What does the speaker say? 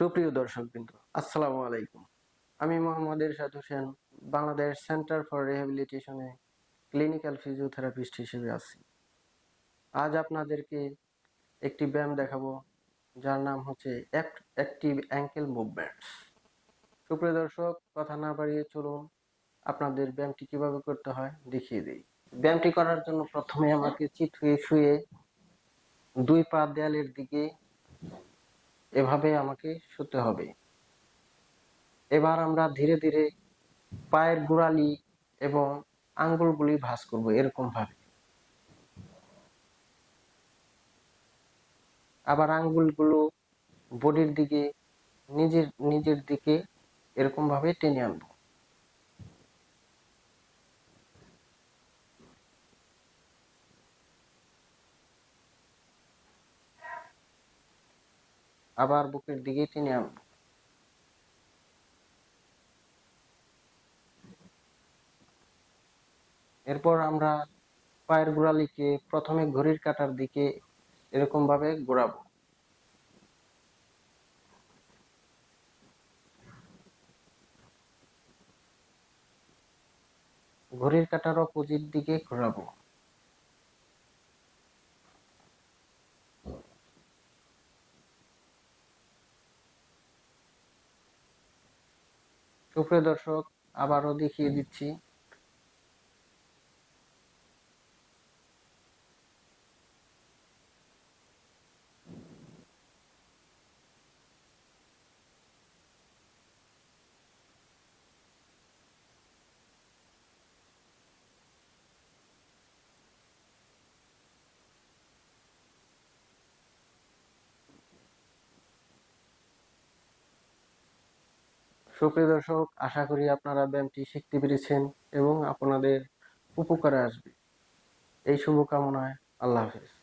সুপ্রিয় দর্শক বিন্দু আসসালামু আলাইকুম। আমি মোহাম্মদ এরশাদ হোসেন, বাংলাদেশ সেন্টার ফর রিহ্যাবিলিটেশনে ক্লিনিক্যাল ফিজিওথেরাপিস্ট হিসেবে আছি। আজ আপনাদেরকে একটি ব্যায়াম দেখাবো, যার নাম হচ্ছে অ্যাক্টিভ অ্যাঙ্কেল মুভমেন্টস। সুপ্রিয় দর্শক, কথা না বাড়িয়ে চলুন, আপনাদের ব্যায়ামটি কীভাবে করতে হয় দেখিয়ে দিই। ব্যায়ামটি করার জন্য প্রথমে আমাকে চিত হয়ে শুয়ে দুই পা দেয়ালের দিকে এভাবে আমাকে শুতে হবে। এবার আমরা ধীরে ধীরে পায়ের গোড়ালি এবং আঙ্গুলগুলি ভাঁজ করব এরকম ভাবে আবার আঙ্গুলগুলো বডির দিকে, নিজের নিজের দিকে এরকম ভাবে টেনে আনব। আবার বুকের দিকে টেনে আনব। এরপর আমরা পায়ের গোড়ালিকে প্রথমে ঘড়ির কাটার দিকে এরকম ভাবে ঘোরাবো ঘড়ির কাটার অপোজিট দিকে ঘোরাবো। সুপ্রিয় দর্শক আবারও দেখিয়ে দিচ্ছি সুপ্রিয় দর্শক, আশা করি আপনারা ব্যায়ামটি শিখতে পেরেছেন এবং আপনাদের উপকারে আসবে। এই শুভকামনায় আল্লাহ হাফেজ।